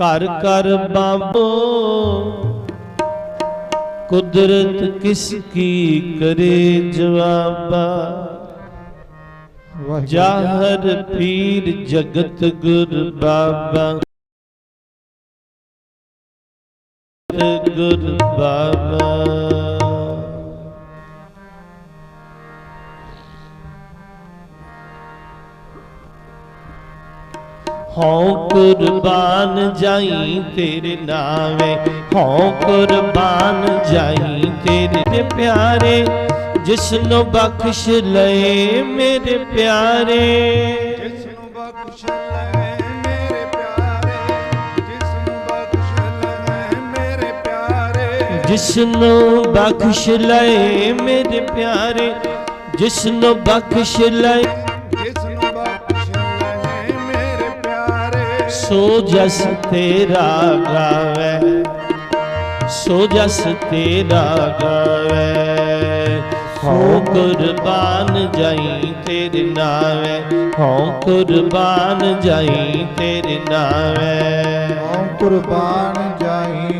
ਘਰ ਘਰ ਬਾਬੋ। ਕੁਦਰਤ ਕਿਸ ਕੀ ਕਰੇ ਜਵਾਬਾ। ਜਾਹਰ ਪੀਰ ਜਗਤ ਗੁਰ ਬਾਬਾ। ਗੁਰ ਬਾਬਾ। ਹਉ ਕੁਰਬਾਨ ਜਾਈ ਤੇਰੇ ਨਾਵੇਂ ਹਉ ਕੁਰਬਾਨ ਜਾਈ ਤੇਰੇ ਪਿਆਰੇ ਜਿਸ ਨੂੰ ਬਖਸ਼ ਲਏ ਮੇਰੇ ਪਿਆਰੇ। ਜਿਸ ਨੂੰ ਬਖਸ਼ ਲੈ ਮੇਰੇ ਪਿਆਰੇ ਜਿਸ ਨੂੰ ਬਖਸ਼ ਲੈ ਮੇਰੇ ਪਿਆਰੇ। ਜਿਸ ਨੂੰ ਬਖਸ਼ ਲਏ ਮੇਰੇ ਪਿਆਰੇ ਜਿਸ ਨੂੰ ਬਖਸ਼ ਲਏ ਸੋ ਜਸ ਤੇਰਾ ਗਾਵੇ, ਸੋ ਜਸ ਤੇਰਾ ਗਾਵੇ। ਹਉ ਕੁਰਬਾਨ ਜਾਈ ਤੇਰੇ ਨਾਵੇਂ ਹਉ ਕੁਰਬਾਨ ਜਾਈ ਤੇਰੇ ਨਾਵੇਂ। ਹਉ ਕੁਰਬਾਨ ਜਾਈ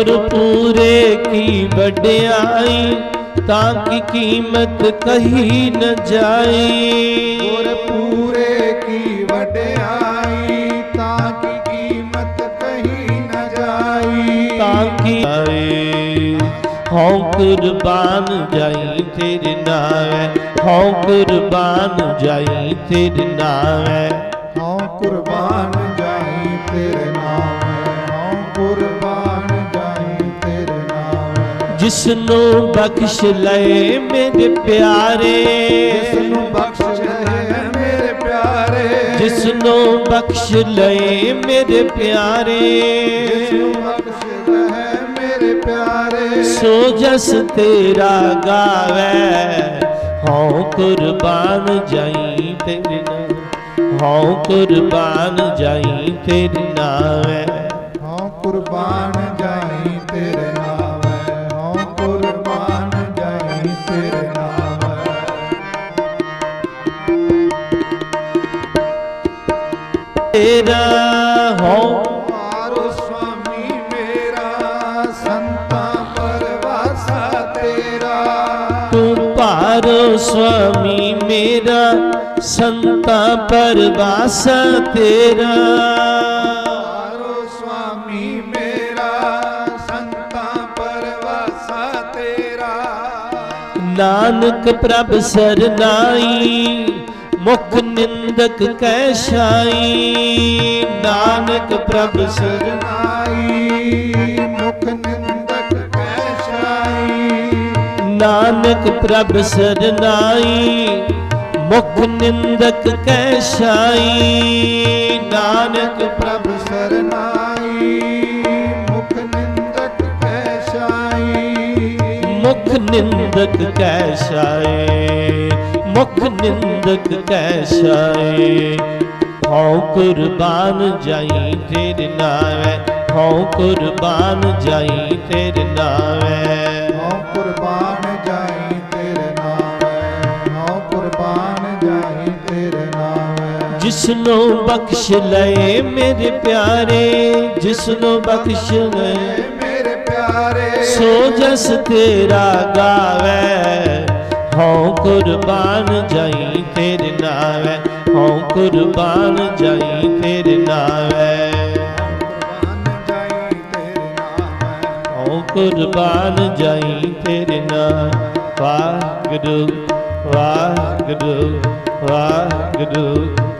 ਜਾਈ ਗੁਰਪੂਰੇ ਕੀ ਵਡਿਆਈ ਤਾਂ ਕੀ ਕੀਮਤ ਕਹੀ ਨ ਜਾਈ। ਗੁਰ ਪੂਰੇ ਕੀ ਵਡਿਆਈ ਤਾਂ ਕੀ ਕੀਮਤ ਕਹੀ ਨ ਜਾਈ। ਤਾਂ ਕੀ ਆਏ? ਹਉ ਕੁਰਬਾਨ ਜਾਈ ਤੇਰੇ ਨਾਵੇਂ ਹਉ ਕੁਰਬਾਨ ਜਾਈ ਤੇਰੇ ਨਾਵੇਂ ਹਉ ਕੁਰਬਾਨ ਜਾਈ ਤੇਰੇ ਜਿਸ ਨੂੰ ਬਖਸ਼ ਲਏ ਮੇਰੇ ਪਿਆਰੇ। ਜਿਸ ਨੂੰ ਬਖਸ਼ ਲੈ ਮੇਰੇ ਪਿਆਰੇ। ਜਿਸ ਨੂੰ ਬਖਸ਼ ਲਏ ਮੇਰੇ ਪਿਆਰੇ। ਜਿਸ ਨੂੰ ਬਖਸ਼ ਲੈ ਮੇਰੇ ਪਿਆਰੇ। ਸੋ ਜਸ ਤੇਰਾ ਗਾਵੇ ਹਉ ਕੁਰਬਾਨ ਜਾਈ ਤੇਰੇ ਨਾਮ ਹਉ ਕੁਰਬਾਨ ਜਾਈ ਤੇਰੇ ਨਾਵੇਂ ਹਉ ਕੁਰਬਾਨ ਭਾਰੋ ਸੁਆਮੀ ਮੇਰਾ ਸੰਤਾ ਪਰਵਾਸਾ ਤੇਰਾ ਮਾਰੋ ਸੁਆਮੀ ਮੇਰਾ ਸੰਤਾਂ ਪਰਵਾਸਾ ਤੇਰਾ ਨਾਨਕ ਪ੍ਰਭ ਸਰਨਾਈ ਮੁਖ ਨਿੰਦਕ ਕੈ ਛਾਈ ਨਾਨਕ ਪ੍ਰਭ ਸਰ ਸਰਨਾਈ ਮੁਖ ਨਾਨਕ ਪ੍ਰਭ ਸਰਨਾਈ, ਮੁਖ ਨਿੰਦਕ ਕੈ ਛਾਈ। ਨਾਨਕ ਪ੍ਰਭ ਪ੍ਰਭ ਸਰਨਾਈ, ਮੁਖ ਨਿੰਦਕ ਕੈ ਛਾਈ। ਮੁਖ ਨਿੰਦਕ ਕੈ ਛਾਏ ਮੁਖ ਨਿੰਦਕ ਕੈ ਛਾਏ ਹਉ ਕੁਰਬਾਨ ਜਾਈ ਤੇਰੇ ਨਾਵੇਂ, ਹਉ ਕੁਰਬਾਨ ਜਾਈ ਤੇਰੇ ਨਾਵੇਂ। ਜਿਸ ਨੂੰ ਬਖਸ਼ ਲਏ ਮੇਰੇ ਪਿਆਰੇ ਜਿਸ ਨੂੰ ਬਖਸ਼ ਲਏ ਮੇਰੇ ਪਿਆਰੇ। ਸੋ ਜਸ ਤੇਰਾ ਗਾਵੇ, ਹਉ ਕੁਰਬਾਨ ਜਾਈ ਤੇਰੇ ਨਾਵੇਂ, ਹਉ ਕੁਰਬਾਨ ਜਾਈ ਤੇਰੇ ਨਾਵੇਂ। ਕੁਰਬਾਨ ਜਾਈ ਤੇਰੇ ਕੁਰਬਾਨ ਜਾਈ ਤੇਰੇ ਨਾਲ ਵਾਹਿਗੁਰੂ ਵਾਹਿਗੁਰੂ ਵਾਹਿਗੁਰੂ ਵਾਹਿਗੁਰੂ।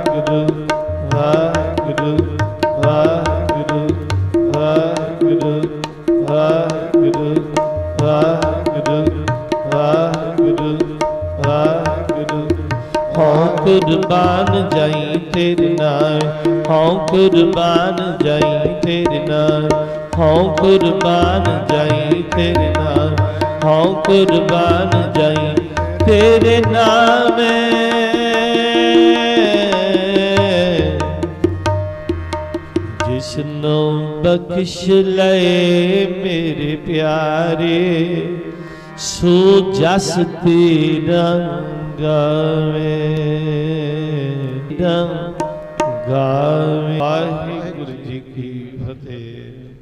ਵਾਹਿਗੁਰੂ ਵਾਹਿਗੁਰੂ। ਹਉ ਕੁਰਬਾਨ ਜਾਈ ਤੇਰੇ ਨਾਲ, ਹਉ ਕੁਰਬਾਨ ਜਾਈ ਤੇਰੇ ਨਾਲ। ਹਉ ਕੁਰਬਾਨ ਜਾਈ ਤੇਰੇ ਨਾਲ, ਹਉ ਕੁਰਬਾਨ ਜਾਈ ਤੇਰੇ ਨਾਮੇ। ਜਿਸਨੂੰ ਬਖਸ਼ ਲਏ ਮੇਰੇ ਪਿਆਰੇ ਸੋ ਜਸ ਤੇਰਾ ਗਾਵੇ ਗਾਵੇ ਵਾਹਿਗੁਰੂ ਜੀ ਕੀ ਫਤਿਹ।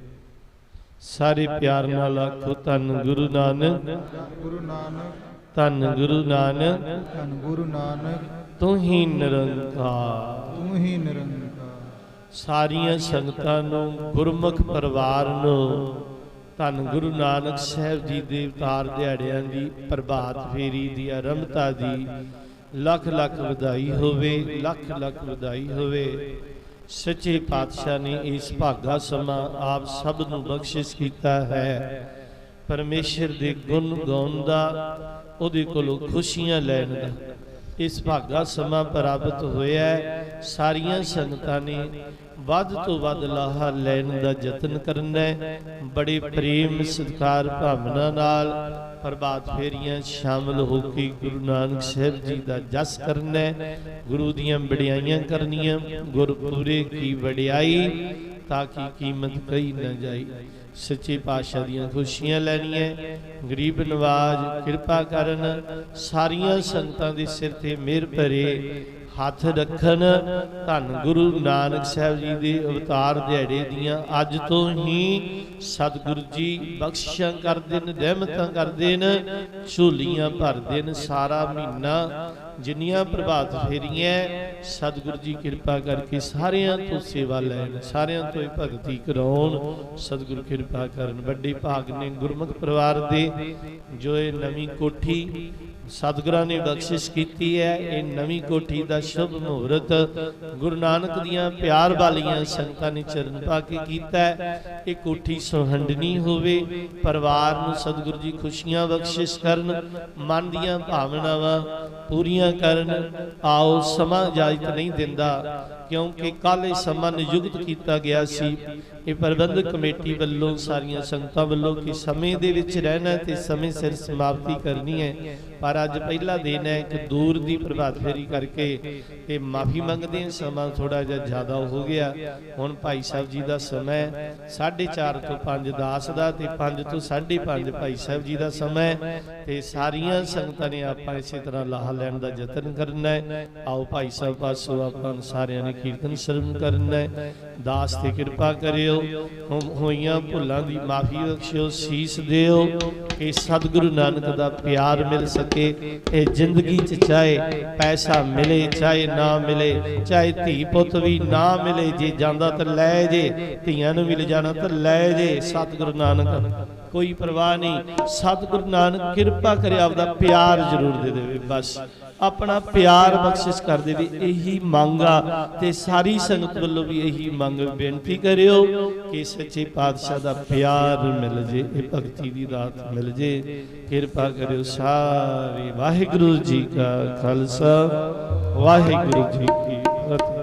ਸਾਰੇ ਪਿਆਰ ਨਾਲ ਆਖੋ ਧੰਨ ਗੁਰੂ ਨਾਨਕ ਗੁਰੂ ਨਾਨਕ। ਧੰਨ ਗੁਰੂ ਨਾਨਕ। ਧੰਨ ਗੁਰੂ ਨਾਨਕ। ਤੂੰ ਹੀ ਨਿਰੰਕਾਰ। ਤੂੰ ਹੀ ਨਿਰੰਕਾਰ। ਸਾਰੀਆਂ ਸੰਗਤਾਂ ਨੂੰ ਗੁਰਮੁਖ ਪਰਿਵਾਰ ਨੂੰ ਧੰਨ ਗੁਰੂ ਨਾਨਕ ਸਾਹਿਬ ਜੀ ਦੇ ਅਵਤਾਰ ਦਿਹਾੜਿਆਂ ਦੀ ਪ੍ਰਭਾਤ ਫੇਰੀ ਦੀ ਆਰੰਭਤਾ ਦੀ ਲੱਖ ਲੱਖ ਵਧਾਈ ਹੋਵੇ, ਲੱਖ ਲੱਖ ਵਧਾਈ ਹੋਵੇ। ਸੱਚੇ ਪਾਤਸ਼ਾਹ ਨੇ ਇਸ ਭਾਗਾ ਸਮਾਂ ਆਪ ਸਭ ਨੂੰ ਬਖਸ਼ਿਸ਼ ਕੀਤਾ ਹੈ। ਪਰਮੇਸ਼ਰ ਦੇ ਗੁਣ ਗਾਉਣ ਦਾ, ਉਹਦੇ ਕੋਲੋਂ ਖੁਸ਼ੀਆਂ ਲੈਣ ਦਾ। ਇਸ ਭਾਗਾ ਸਮਾਂ ਪ੍ਰਾਪਤ ਹੋਇਆ ਸਾਰੀਆਂ ਸੰਗਤਾਂ ਨੇ ਵੱਧ ਤੋਂ ਵੱਧ ਲਾਹਾ ਲੈਣ ਦਾ ਯਤਨ ਕਰਨਾ ਹੈ। ਬੜੇ ਪ੍ਰੇਮ, ਸਤਿਕਾਰ, ਭਾਵਨਾ ਨਾਲ ਪ੍ਰਭਾਤ ਫੇਰੀਆਂ ਸ਼ਾਮਲ ਹੋ ਕੇ ਗੁਰੂ ਨਾਨਕ ਸਾਹਿਬ ਜੀ ਦਾ ਜਸ ਕਰਨਾ ਹੈ। ਗੁਰੂ ਦੀਆਂ ਵਡਿਆਈਆਂ ਕਰਨੀਆਂ, ਗੁਰਪੂਰੇ ਕੀ ਵਡਿਆਈ, ਤਾਂ ਕਿ ਕੀਮਤ ਕਹੀ ਨਾ ਜਾਏ ਸੱਚੇ ਪਾਤਸ਼ਾਹ ਦੀਆਂ ਖੁਸ਼ੀਆਂ ਲੈਣੀਆਂ ਗਰੀਬ ਨਵਾਜ, ਕਿਰਪਾ ਕਰਨ, ਸਾਰੀਆਂ ਸੰਗਤਾਂ ਦੇ ਸਿਰ ਤੇ ਮਿਹਰ ਭਰੇ, ਹੱਥ ਰੱਖਣ। ਧੰਨ ਗੁਰੂ ਨਾਨਕ ਸਾਹਿਬ ਜੀ ਦੇ ਅਵਤਾਰ ਦਿਹਾੜੇ ਦੀਆਂ ਅੱਜ ਤੋਂ ਹੀ ਸਤਿਗੁਰੂ ਜੀ ਬਖਸ਼ਿਸ਼ਾਂ ਕਰਦੇ ਨੇ ਰਹਿਮਤਾਂ ਕਰਦੇ ਨੇ ਝੋਲੀਆਂ ਭਰਦੇ ਨੇ ਸਾਰਾ ਮਹੀਨਾ ਜਿੰਨੀਆਂ ਪ੍ਰਭਾਤ ਫੇਰੀਆਂ ਸਤਿਗੁਰੂ ਜੀ ਕਿਰਪਾ ਕਰਕੇ ਸਾਰਿਆਂ ਤੋਂ ਸੇਵਾ ਲੈਣ, ਸਾਰਿਆਂ ਤੋਂ ਹੀ ਭਗਤੀ ਕਰਾਉਣ। ਸਤਿਗੁਰੂ ਕਿਰਪਾ ਕਰਨ ਵੱਡੇ ਭਾਗ ਨੇ ਗੁਰਮੁਖ ਪਰਿਵਾਰ ਦੇ, ਜੋ ਇਹ ਨਵੀਂ ਕੋਠੀ ਸਤਿਗੁਰਾਂ ਨੇ ਬਖਸ਼ਿਸ਼ ਕੀਤੀ ਹੈ, ਇਹ ਨਵੀਂ ਕੋਠੀ ਦਾ ਸ਼ੁਭ ਮੁਹੂਰਤ ਗੁਰੂ ਨਾਨਕ ਦੀਆਂ ਪਿਆਰ ਵਾਲੀਆਂ ਸੰਗਤਾਂ ਨੇ ਚਰਨ ਪਾ ਕੇ ਕੀਤਾ ਹੈ। ਇਹ ਕੋਠੀ ਸੁਹੰਡਣੀ ਹੋਵੇ, ਪਰਿਵਾਰ ਨੂੰ ਸਤਿਗੁਰੂ ਜੀ ਖੁਸ਼ੀਆਂ ਬਖਸ਼ਿਸ਼ ਕਰਨ, ਮਨ ਦੀਆਂ ਭਾਵਨਾਵਾਂ ਪੂਰੀਆਂ ਕਰਨ। ਆਓ ਸਮਾਂ ਇਜਾਜ਼ਤ ਨਹੀਂ ਦਿੰਦਾ। ਕਿਉਂਕਿ ਕੱਲ ਇਹ ਸਮਾਂ ਨਿਯੁਕਤ ਕੀਤਾ ਗਿਆ ਸੀ ਇਹ ਪ੍ਰਬੰਧਕ ਕਮੇਟੀ ਵੱਲੋਂ ਸਾਰੀਆਂ ਸੰਗਤਾਂ ਵੱਲੋਂ ਕਿ ਸਮੇਂ ਦੇ ਵਿੱਚ ਰਹਿਣਾ ਤੇ ਸਮੇਂ ਸਿਰ ਸਮਾਪਤੀ ਕਰਨੀ ਹੈ। ਪਰ ਅੱਜ ਪਹਿਲਾ ਦਿਨ ਹੈ, ਇੱਕ ਦੂਰ ਦੀ ਪ੍ਰਭਾਤ ਫੇਰੀ ਕਰਕੇ ਇਹ ਮਾਫੀ ਮੰਗਦੇ ਹਾਂ, ਸਮਾਂ ਥੋੜਾ ਜਿਹਾ ਜ਼ਿਆਦਾ ਹੋ ਗਿਆ। ਹੁਣ ਭਾਈ ਸਾਹਿਬ ਜੀ ਦਾ ਸਮਾਂ ਹੈ 4:30 ਤੋਂ 5:10 ਦਾ ਤੇ 5 ਤੋਂ 5:30 ਭਾਈ ਸਾਹਿਬ ਜੀ ਦਾ ਸਮਾਂ ਤੇ ਸਾਰੀਆਂ ਸੰਗਤਾਂ ਨੇ ਆਪਾਂ ਇਸੇ ਤਰ੍ਹਾਂ ਲਾਹਾ ਲੈਣ ਦਾ ਯਤਨ ਕਰਨਾ ਹੈ। ਆਓ ਭਾਈ ਸਾਹਿਬ, ਪਾਸੋਂ ਆਪਾਂ ਸਾਰਿਆਂ ਨੇ ਕੀਰਤਨ ਸਰਵਨ ਕਰਨਾ ਹੈ। ਦਾਸ ਤੇ ਕਿਰਪਾ ਕਰਿਓ। ਹੋਈਆਂ ਭੁੱਲਾਂ ਦੀ ਮਾਫੀ ਬਖਸ਼ਿਓ, ਸੀਸ ਦਿਓ ਕਿ ਸਤਿਗੁਰੂ ਨਾਨਕ ਦਾ ਪਿਆਰ ਮਿਲ ਸਕੇ। ਇਹ ਜ਼ਿੰਦਗੀ ਚ ਚਾਹੇ ਪੈਸਾ ਮਿਲੇ, ਚਾਹੇ ਨਾ ਮਿਲੇ, ਚਾਹੇ ਧੀ ਪੁੱਤ ਵੀ ਨਾ ਮਿਲੇ, ਜੇ ਜਾਂਦਾ ਤਾਂ ਲੈ ਜੇ, ਧੀਆਂ ਨੂੰ ਵੀ ਲਿਜਾਣਾ ਤਾਂ ਲੈ ਜੇ। ਸਤਿਗੁਰੂ ਨਾਨਕ ਕੋਈ ਪਰਵਾਹ ਨਹੀਂ। ਸਤਿਗੁਰੂ ਨਾਨਕ, ਕਿਰਪਾ ਕਰੇ ਆਪਦਾ ਪਿਆਰ ਜ਼ਰੂਰ ਦੇ ਦੇਵੇ, ਬਸ। ਆਪਣਾ ਪਿਆਰ ਬਖਸ਼ਿਸ਼ ਕਰ ਦੇਵੇ, ਇਹੀ ਮੰਗ ਆ। ਤੇ ਸਾਰੀ ਸੰਗਤ ਵੱਲੋਂ ਵੀ ਇਹੀ ਮੰਗ, ਬੇਨਤੀ ਕਰਿਓ ਕਿ ਸੱਚੇ ਪਾਤਸ਼ਾਹ ਦਾ ਪਿਆਰ ਮਿਲ ਜੇ, ਇਹ ਭਗਤੀ ਦੀ ਦਾਤ ਮਿਲ ਜੇ। ਕਿਰਪਾ ਕਰਿਓ ਸਾਰੇ। ਵਾਹਿਗੁਰੂ ਜੀ ਕਾ ਖਾਲਸਾ, ਵਾਹਿਗੁਰੂ ਜੀ ਕੀ ਫਤਿਹ।